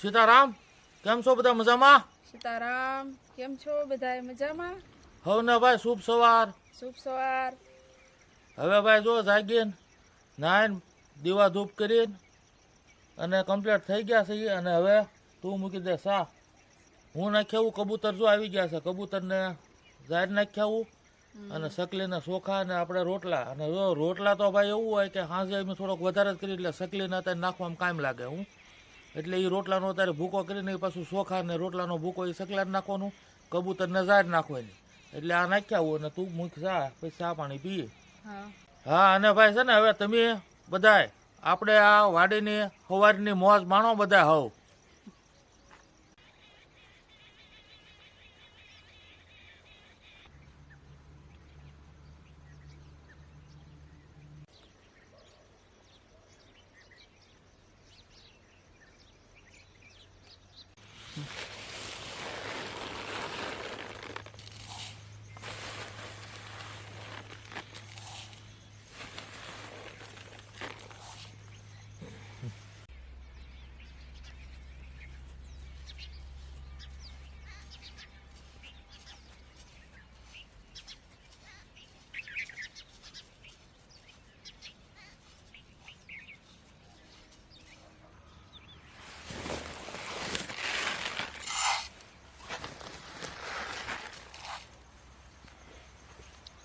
સીતારામ કેમ છો બધા મજામાં? સીતારામ કેમ છો બધા મજામાં? હવને ભાઈ શુભ સવાર. શુભ સવાર. હવે ભાઈ જો જાગીને નાઈન દીવા ધૂપ કરીને અને કમ્પ્લીટ થઈ ગયા છે અને હવે તું મૂકી દે સા. હું નાખ્યાવું કબૂતર જો આવી ગયા છે કબૂતરને જાહેર નાખ્યાવું અને સકલીના ચોખા અને આપણે રોટલા. અને જો રોટલા તો ભાઈ એવું હોય કે સાંજે અમે થોડોક વધારે જ કરી એટલે સકલીના નાખવામાં કામ લાગે હું. એટલે એ રોટલાનો અત્યારે ભૂકો કરીને એ પાછું ચોખા ને રોટલાનો ભૂકો એ સકલા નાખવાનું કબૂતરને જાહેર નાખવાની. એટલે આ નાખ્યા હોય ને તું મૂક જા પછી ચા પાણી પીએ. હા. હા અને ભાઈ છે ને હવે તમે બધાય આપણે આ વાડીની સવારની મોજ માણો બધા હવ.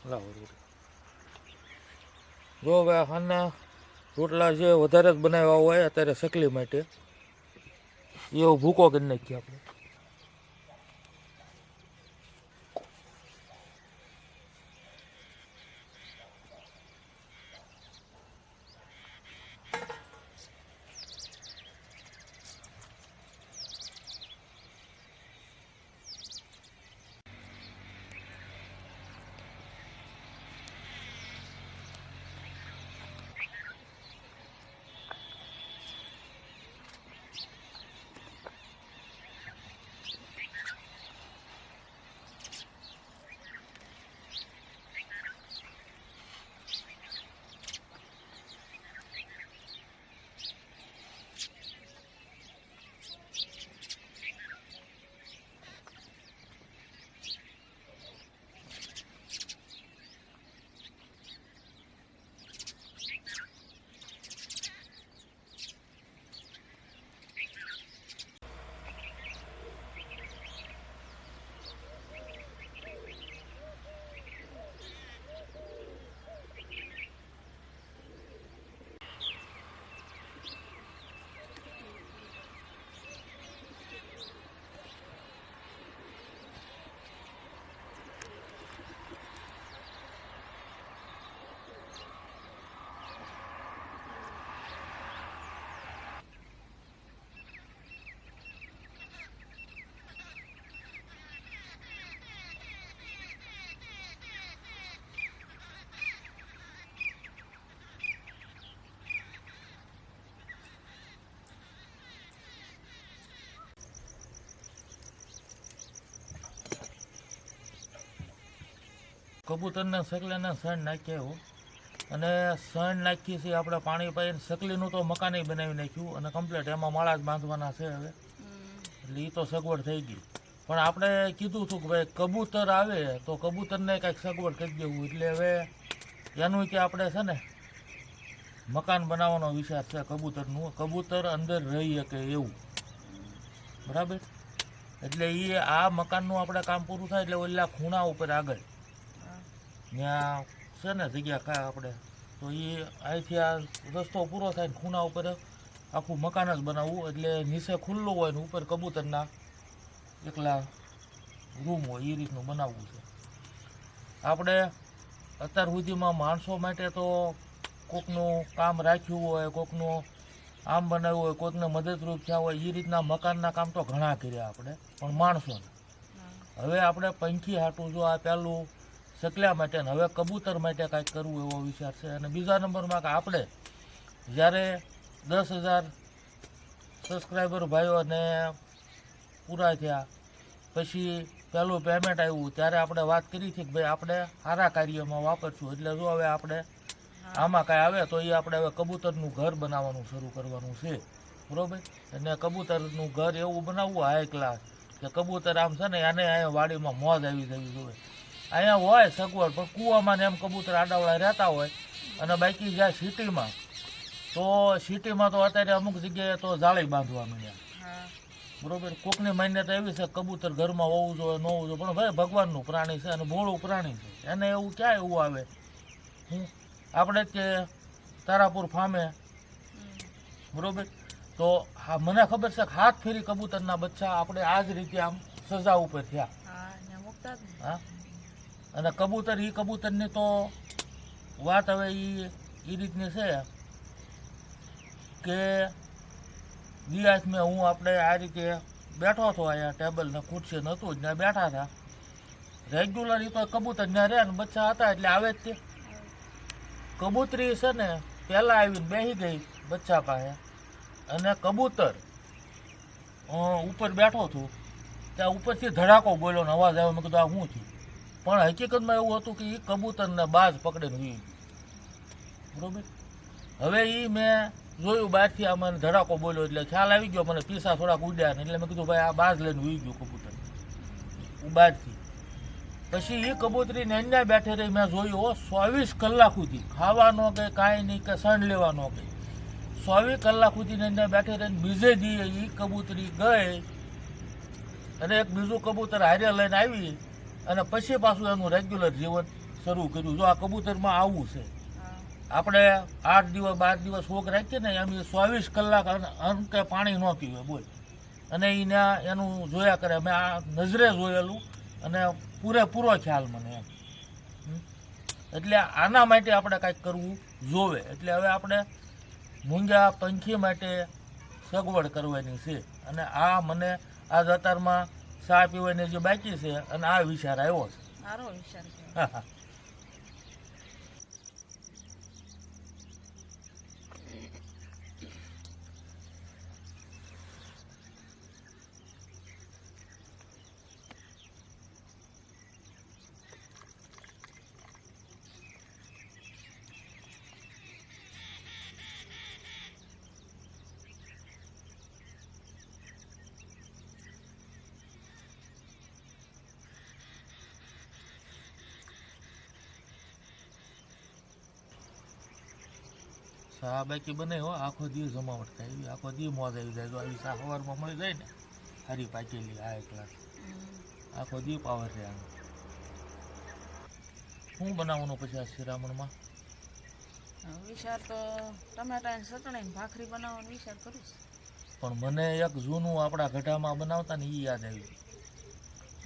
લાવો રોટલા. જો હવે હાના રોટલા જે વધારે જ બનાવ્યા હોય અત્યારે સકલી માટે એવો ભૂકો કરી નાખીએ આપણે કબૂતરને સકલીને સણ નાખીએ હો. અને સણ નાખીએ છીએ આપણે પાણી પાઈને સકલીનું તો મકાન બનાવી નાખ્યું અને કમ્પ્લીટ એમાં માળા જ બાંધવાના છે હવે. એટલે એ તો સગવડ થઈ ગઈ. પણ આપણે કીધું હતું કે ભાઈ કબૂતર આવે તો કબૂતરને કાંઈક સગવડ કરી દેવું. એટલે હવે એનું કે આપણે છે ને મકાન બનાવવાનો વિચાર છે કબૂતરનું. કબૂતર અંદર રહી શકે એવું. બરાબર? એટલે એ આ મકાનનું આપણે કામ પૂરું થાય એટલે ઓલા ખૂણા ઉપર આગળ. ત્યાં છે ને જગ્યા કા આપણે? તો એ અહીંથી આ રસ્તો પૂરો થાય ને ખૂણા ઉપર આખું મકાન જ બનાવવું એટલે નીચે ખુલ્લું હોય ને ઉપર કબૂતરના એકલા રૂમ હોય એ રીતનું બનાવવું છે. આપણે અત્યાર સુધીમાં માણસો માટે તો કોકનું કામ રાખ્યું હોય કોકનું આમ બનાવ્યું હોય કોકને મદદરૂપ થયા હોય એ રીતના મકાનના કામ તો ઘણા કર્યા આપણે પણ માણસોને. હવે આપણે પંખી હાટું જો આ પહેલું સકલા માટે ને હવે કબૂતર માટે કાંઈક કરવું એવો વિચાર છે. અને બીજા નંબરમાં કે આપણે જ્યારે દસ હજાર સબસ્ક્રાઈબર ભાઈઓને પૂરા થયા પછી પહેલું પેમેન્ટ આવ્યું ત્યારે આપણે વાત કરી હતી કે ભાઈ આપણે સારા કાર્યમાં વાપરશું. એટલે જો હવે આપણે આમાં કાંઈ આવે તો એ આપણે હવે કબૂતરનું ઘર બનાવવાનું શરૂ કરવાનું છે. બરાબર? અને કબૂતરનું ઘર એવું બનાવવું હાઈ ક્લાસ કે કબૂતર આમ છે ને એને અહીંયા વાડીમાં મોજ આવી જવી જોઈએ. અહીંયા હોય સગવડ પણ કૂવામાં ને એમ કબૂતર આડાવડા રહેતા હોય અને બાકી જ્યાં સિટીમાં તો સિટીમાં તો અત્યારે અમુક જગ્યાએ તો જાળી બાંધવા મળ્યા બરોબર? કોકની માન્યતા એવી છે કબૂતર ઘરમાં હોવું જોઈએ ન હોવું જોઈએ પણ ભાઈ ભગવાનનું પ્રાણી છે અને ભોળું પ્રાણી છે. એને એવું ક્યાં એવું આવે? હું આપણે કે તારાપુર ફામે. બરોબર? તો હા મને ખબર છે કે હાથ ફેરી કબૂતરના બચ્ચા આપણે આ જ રીતે આમ સજા ઉપર થયા. હા? અને કબૂતર એ કબૂતરની તો વાત હવે એ એ રીતની છે કે દિવસ મેં હું આપણે આ રીતે બેઠો હતો અહીંયા ટેબલ ને ખુરશી નહોતું જ ત્યાં બેઠા હતા. રેગ્યુલર એ તો કબૂતર ત્યાં રહે ને બચ્ચા હતા એટલે આવે જ તે. કબૂતરી છે ને પહેલાં આવીને બેસી ગઈ બચ્ચા પાસે અને કબૂતર ઉપર બેઠો છું. ત્યાં ઉપરથી ધડાકો બોલ્યો ને અવાજ આવ્યો, મેં કીધું, આ શું થયું પણ હકીકતમાં એવું હતું કે એ કબૂતરને બાજ પકડીને વી બરોબર? હવે એ મેં જોયું બહારથી આ મને ધડાકો બોલ્યો એટલે ખ્યાલ આવી ગયો, મને પીસા થોડાક ઉડ્યા એટલે મેં કીધું, ભાઈ, આ બાજ લઈને વી ગયું કબૂતર. બહારથી પછી એ કબૂતરીને અહીંયા બેઠે રહી મેં જોયું ચોવીસ કલાક સુધી ખાવાનો કે કાંઈ નહીં, કે સણ લેવાનો કે ચોવીસ કલાક સુધી અહીંયા બેઠી રહીને બીજે દીએ એ કબૂતરી ગઈ અને એક બીજું કબૂતર હારે લઈને આવી. અને પછી પાછું એનું રેગ્યુલર જીવન શરૂ કર્યું. જો આ કબૂતરમાં આવું છે આપણે આઠ દિવસ બાર દિવસ શોક રાખીએ ને એમ ચોવીસ કલાક અન- અંકે પાણી ન પીવે બોલ. અને એને એનું જોયા કરે. મેં આ નજરે જોયેલું અને પૂરેપૂરો ખ્યાલ મને એમ. એટલે આના માટે આપણે કાંઈક કરવું જોવે. એટલે હવે આપણે મૂંગા પંખી માટે સગવડ કરવાની છે. અને આ મને આ જતારમાં ચા પીવાની જે બાકી છે અને આ વિચાર આવ્યો છે. સારો વિચાર હા હા ચા બાકી બને હો આખો દીવ જમાવટ થાય. એવી આખો દીવ મોજ આવી જાય. જો આવી ચા સવારમાં મળી જાય ને સારી પાકેલી આ એકલા આખો દી પાવર છે આનો. શું બનાવવાનું પછી આ શિરામણમાં? વિચાર તો ટમેટાની ચટણી ને ભાખરી બનાવવાનો વિચાર કરીશ પણ મને એક જૂનું આપણા ગઢામાં બનાવતા ને એ યાદ આવ્યું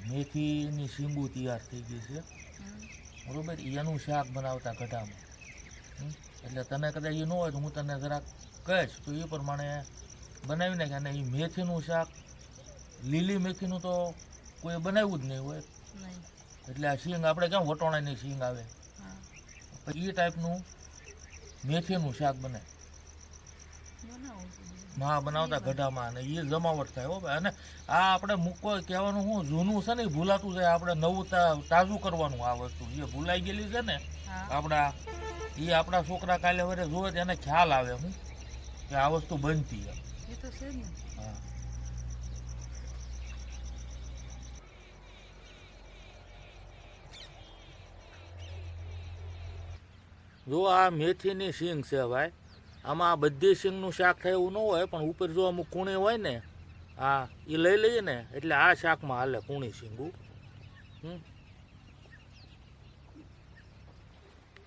મેથીની શીંબુ તૈયાર થઈ ગઈ છે. બરોબર? એનું શાક બનાવતા ગઢામાં? એટલે તને કદાચ એ ન હોય તો હું તને જરાક કહીશ. તો એ પ્રમાણે બનાવી નાખે અને એ મેથીનું શાક લીલી મેથીનું તો કોઈ બનાવ્યું જ નહીં હોય. એટલે આ સિંગ આપણે કેમ વટોણાની શિંગ આવે? એ ટાઈપનું મેથીનું શાક બને. બનાવું છું માં બનાવતા ગઢામાં અને એ જમાવટ થાય હો અને આ આપણે મૂકો કહેવાનું શું જૂનું છે ને એ ભૂલાતું જાય આપણે નવું તાજું કરવાનું આ વસ્તુ. જે ભૂલાઈ ગયેલી છે ને આપણા એ આપણા છોકરા કાલે વરે જોવે તો એને ખ્યાલ આવે હું કે આ વસ્તુ બનતી એ તો છે ને. હા. જો આ મેથીની શીંગ છે ભાઈ. આમાં બધી સિંગનું શાક થાય એવું ન હોય, પણ ઉપર જો અમુક કૂણી હોય ને હા એ લઈ લઈએ ને, એટલે આ શાકમાં હાલે કૂણી સિંગું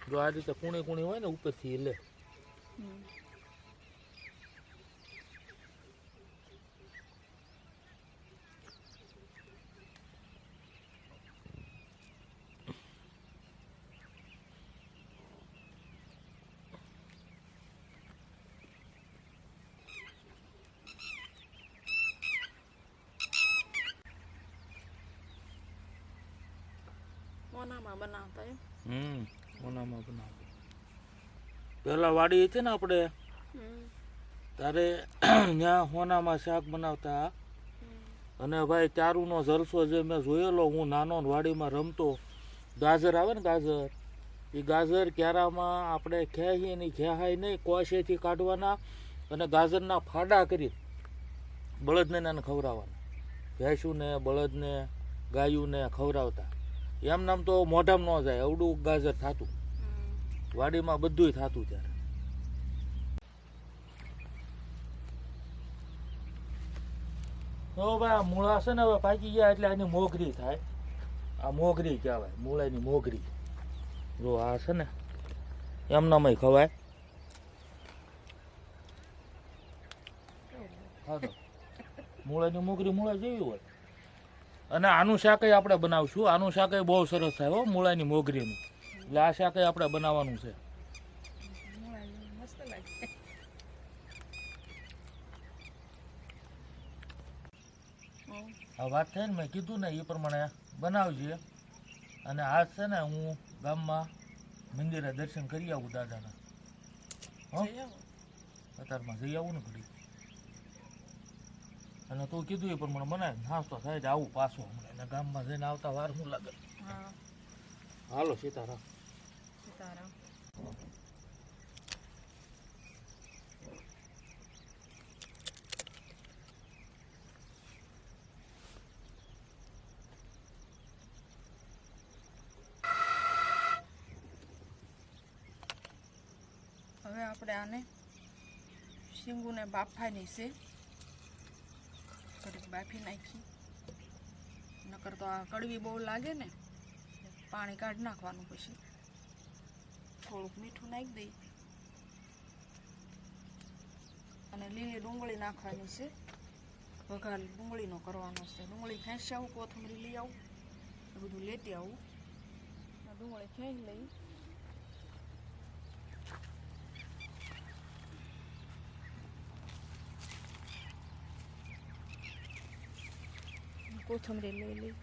જો આ રીતે કૂણી કૂણી હોય ને ઉપરથી એ લે. ઓનામાં બનાવતા એમ. હમ ઓનામાં બનાવતા. પેલા વાડી હતી ને આપણે ત્યારે ત્યાં હોનામાં શાક બનાવતા. અને ભાઈ ચારુનો જલસો જે મેં જોયેલો હું નાનો વાડીમાં રમતો. ગાજર આવે ને ગાજર? એ ગાજર ક્યારામાં આપણે ખેહી એની ખેહાય નહીં કોશેથી કાઢવાના અને ગાજરના ફાડા કરી બળદને એને ખવડાવવાના. ભેંસુને બળદને ગાયુંને ખવડાવતા. એમ નામ તો મોઢામાં ન જાય અવડું ગાજર થતું. વાડીમાં બધુંય થતું ત્યારે. તો ભાઈ આ મૂળા છે ને હવે પાકી ગયા એટલે આની મોગરી થાય. આ મોગરી કહેવાય મૂળાની મોગરી. જો આ છે ને એમનામાંય ખવાય. હા તો. મૂળાની મોગરી મૂળા જેવી હોય. અને આનું શાકય આપણે બનાવશું. આનું શાકય બહુ સરસ થાય હો મૂળાની મોગરીનું. એટલે આ શાકય આપણે બનાવવાનું છે. આ વાત થઈ ને મેં કીધું ને એ પ્રમાણે બનાવજે. અને આજ છે ને હું ગામમાં મંદિરે દર્શન કરી આવું દાદાના. હો? અત્યારમાં જઈ આવું ને ઘડી અને તું કીધું એ પ્રમાણે બનાવે નાસ્તો થાય છે આવું પાછું હમણાં. એના ગામમાં જઈને આવતા વાર શું લાગે હાલો સીતારામ. સીતારામ. હવે આપણે આને શીંગુને બાફાની છે. થોડીક બાફી નાખી. નકર તો આ કડવી બહુ લાગે ને, પાણી કાઢી નાખવાનું પછી. થોડુંક મીઠું નાખી દઈ. અને લીલી ડુંગળી નાખવાની છે. વઘાર ડુંગળીનો કરવાનો છે. ડુંગળી ખેંચી આવું, કોથમરી લઈ આવું. બધું લેતી આવું. ડુંગળી ખેંચી લઈ. કોથમરી લઈ લઈ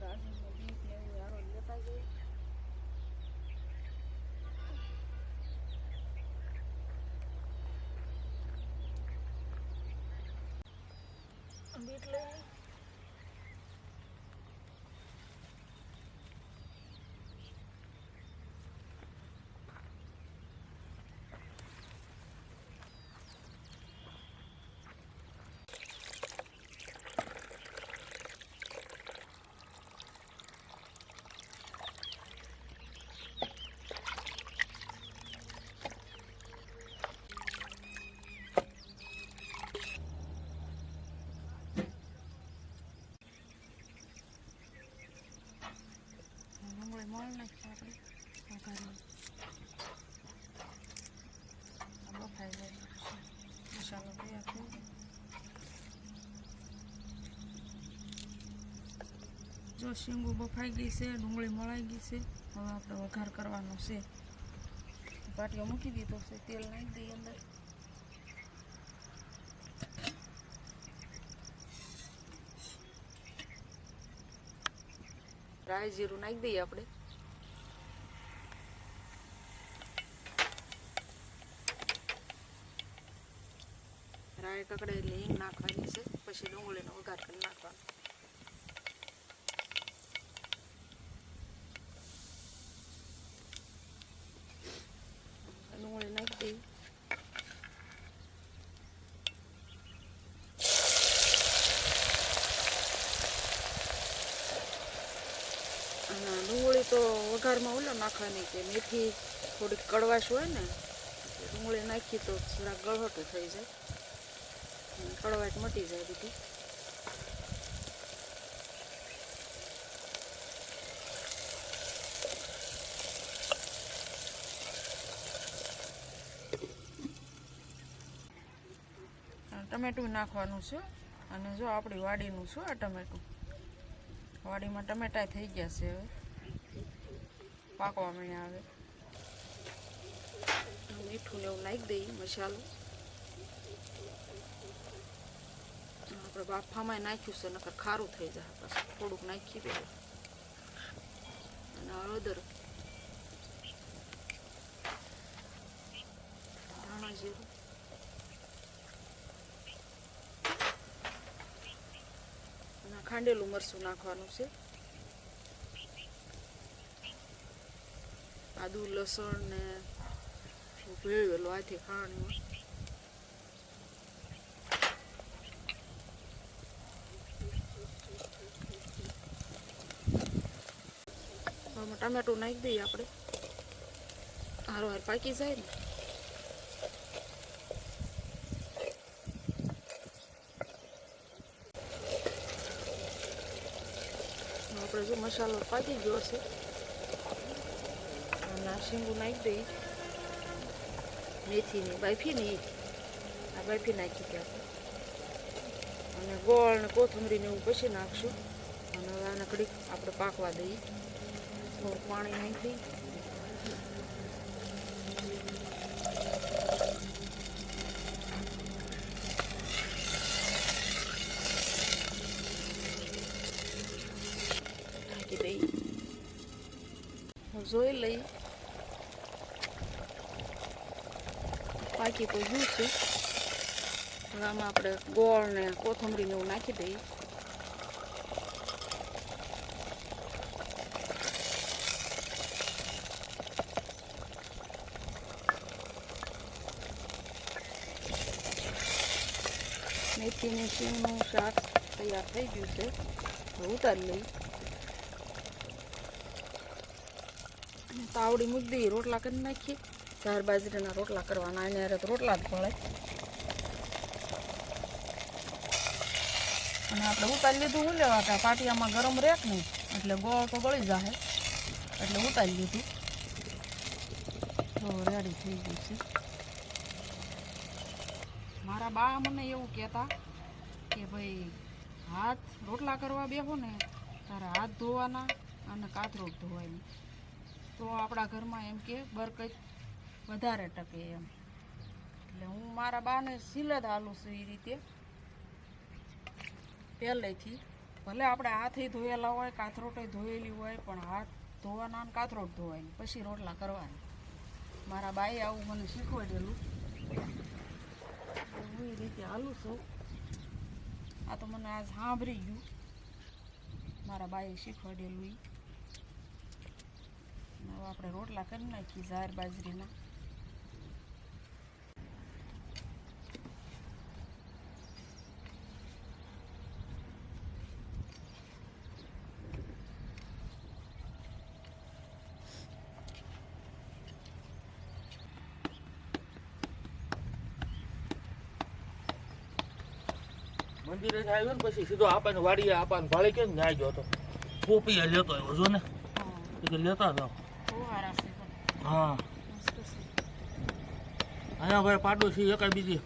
ગાજરનો બીટ ને એવું હારો લેતા જઈએ બીટ લઈ લઈ ડુંગળી મોળ નાખીએ આપણે વઘારી આ બફાઈ જાય પછી મસાલો તૈયાર થઈ જાય જો શીંગુ બફાઈ ગઈ છે, ડુંગળી મળાઈ ગઈ છે, હવે આપણે વઘાર કરવાનો છે. પાટીઓ મૂકી દીધો છે, તેલ નાખી દઈએ અંદર. રાઈ જીરું નાખી દઈએ આપણે. રાઈ કકડે એટલે હિંગ નાખવાની છે, પછી ડુંગળીનો વઘાર કરી નાખવાનો ડુંગળી નાખી દઈએ અને ડુંગળી તો વઘારમાં ઓલો નાખવાની કે મેથી થોડીક કડવાશ હોય ને, ડુંગળી નાખી તો જરા ગળહોટું થઈ જાય. કડવાશ મટી જાય બધી. ટમેટું નાખવાનું છે. અને જો આપણી વાડીનું છે આ ટમેટું. વાડીમાં ટમેટા થઈ ગયા છે હવે. પાકવા માંડ્યા આવે. મીઠું ને એવું નાખી દઈએ, મસાલો. આપણે બાફામાં નાખ્યું છે, નકર ખારું થઈ જાય. પાછું થોડુંક નાખી દઈએ. અને હળદર ધાણા જીરું. ખાંડેલું મરચું નાખવાનું છે. આદુ, લસણ ને ભેળવેલું આથી ખાણીમાં ટમેટું નાખી દઈએ આપણે. હારો હાર પાકી જાય ને. આપણે જો મસાલો પાકી ગયો છે. આ શીંગું નાખી દઈ મેથીની બાફી ને ઈ. આ બાફી નાખી હતી અને ગોળ ને કોથમરીને એવું પછી નાખશું અને હવે આને કડીક આપણે પાકવા દઈએ થોડું પાણી નાખી દઈ હું જોઈ લઈ પાકી તો ગયું છે? આમાં આપણે ગોળ ને કોથમરી ને એવું નાખી દઈએ. મેથીની શીંગનું શાક તૈયાર થઈ ગયું છે. ઉતારી લઈ તાવડી મૂકી દઈએ, રોટલા કરી નાખીએ. ચાર બાજરીના રોટલા કરવાના એને અરે રોટલા જ પડે અને આપણે ઉતારી લીધું હું લેવા કે પાટિયામાં ગરમ રેક નહીં એટલે ગોળ તો ગળી જાહે. એટલે ઉતારી લીધું. તો રેડી થઈ ગયું છે. મારા બા મને એવું કહેતા કે ભાઈ, હાથ રોટલા કરવા બેહો ને, તારે હાથ ધોવાના અને કાથરોટ ધોવાની. તો આપણા ઘરમાં એમ કે, બરકત વધારે ટકે એમ. એટલે હું મારા બાને સિલે હાલું છું એ રીતે. પહેલેથી. ભલે આપણે હાથે ધોયેલા હોય, કાથરોટે ધોયેલી હોય, પણ હાથ ધોવાના કાથરોટ ધોવાય. પછી રોટલા કરવાના. મારા બાએ આવું મને શીખવાડેલું. હું એ રીતે હાલું છું. આ તો મને આજ સાંભળી ગયું. મારા બાએ શીખવાડેલું હવે આપણે રોટલા કરી નાખીએ ઝાર બાજરીના. મંદિરે આવ્યો ને પછી સીધો આપણને વાડીએ આપણને ભાળે કે ને ન્યાય ગયો તો. પોપીએ લેતો આવ્યો જો ને. કે લેતા જાઓ. હા. અહીંયા ભાઈ પાડોશી એકાય બીજી.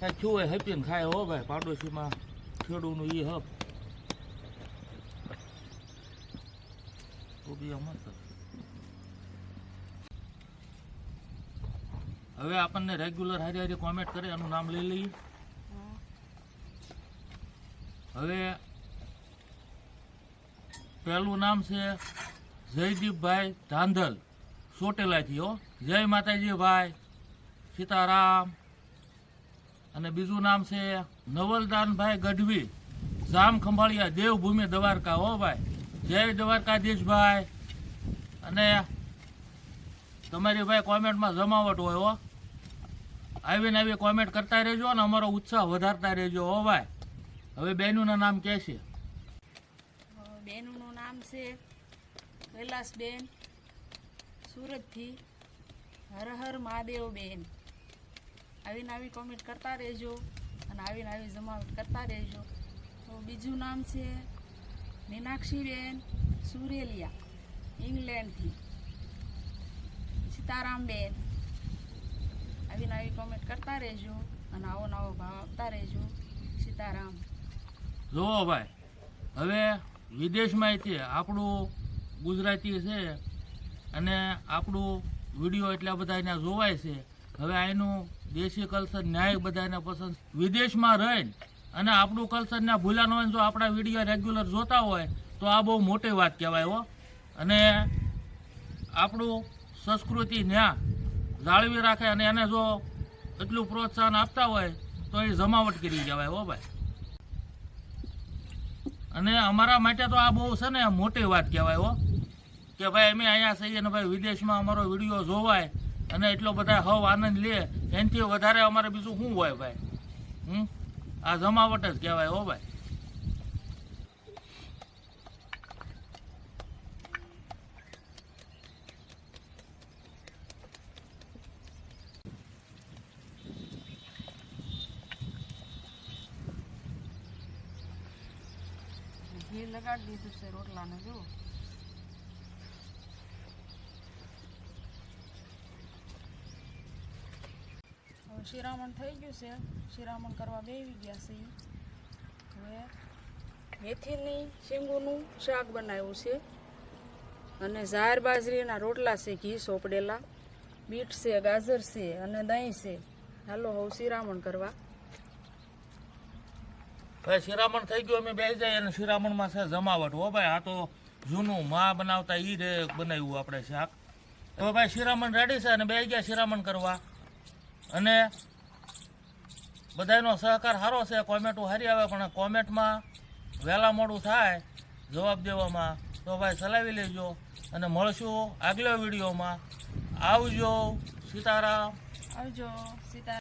કાંઈ થયું હોય હેપીને ખાય હો ભાઈ પાડોશીમાં ખેડૂનું એ હબ. કોબી હવે આપણને રેગ્યુલર હારી હારી કોમેન્ટ કરે એનું નામ લઈ લઈએ. હવે પહેલું નામ છે જયદીપભાઈ ધાંધલ, ચોટેલાથી હો. જય માતાજી ભાઈ, સીતારામ. અને બીજું નામ છે નવલદાનભાઈ ગઢવી, જામ ખંભાળિયા, દેવભૂમિ દ્વારકા હો ભાઈ. જય દ્વારકાધીશભાઈ અને તમારી ભાઈ કોમેન્ટમાં જમાવટ હોય હો. આવીને આવી કોમેન્ટ કરતા રહેજો અને અમારો ઉત્સાહ વધારતા રહેજો હો ભાઈ. હવે બેનુંના નામ કે છે? બેનુંનું નામ છે કૈલાસબેન, સુરતથી હર હર મહાદેવ બેન આવીને આવી કોમેન્ટ કરતા રહેજો અને આવીને આવી જમાવટ કરતા રહેજો. તો બીજું નામ છે મીનાક્ષીબેન સુરેલિયા, ઇંગ્લેન્ડથી. સીતારામબેન. આવીને આવી કોમેન્ટ કરતા રહેજો અને આવો નવો ભાવ આપતા રહેજો. સીતારામ. જુઓ ભાઈ, હવે વિદેશમાં તે આપણું ગુજરાતી છે અને આપણું વીડિયો એટલા બધા એના જોવાય છે. હવે અહીંનું દેશી કલ્ચર ન્યાય બધાને પસંદ. વિદેશમાં રહીને અને આપણું કલ્ચર ને ભૂલા ન હોય જો આપણા વીડિયો રેગ્યુલર જોતા હોય, તો આ બહુ મોટી વાત કહેવાય હો. અને આપણું સંસ્કૃતિ ન્યા જાળવી રાખે અને એને જો એટલું પ્રોત્સાહન આપતા હોય, તો એ જમાવટ કરી જવાય હો ભાઈ. અને અમારા માટે તો આ બહુ છે ને મોટી વાત કહેવાય હો. કે ભાઈ અમે અહીંયા છીએ ને ભાઈ વિદેશમાં અમારો વીડિયો જોવાય અને એટલો બધા હવ આનંદ લે, એનાથી વધારે અમારે બીજું શું હોય ભાઈ? હમ? આ જમાવટ જ કહેવાય હો ભાઈ. ઘી લગાડી દીધું છે રોટલાને જુઓ હવે શિરામણ થઈ ગયું છે શિરામણ કરવા બેસી ગયા છે હવે મેથીની શીંગુનું શાક બનાવ્યું છે અને ઝાર બાજરીના રોટલા છે ઘી સોપડેલા બીટ છે ગાજર છે અને દહીં છે હાલો હવે શિરામણ કરવા ભાઈ શિરામણ થઈ ગયું, અમે બે જાય અને શિરામણમાં છે જમાવટ. હો ભાઈ, આ તો જૂનું માં બનાવતા ઈ રે બનાવ્યું આપણે શાક. હવે ભાઈ, શિરામણ રેડી છે અને બે ગયા શિરામણ કરવા. અને બધાનો સહકાર સારો છે, કોમેન્ટ સારી આવે, પણ કોમેન્ટમાં વહેલા મોડું થાય જવાબ દેવામાં. તો ભાઈ, ચલાવી લેજો અને મળશું આગલા વિડીયોમાં. આવજો, સીતારામ. આવજો સીતા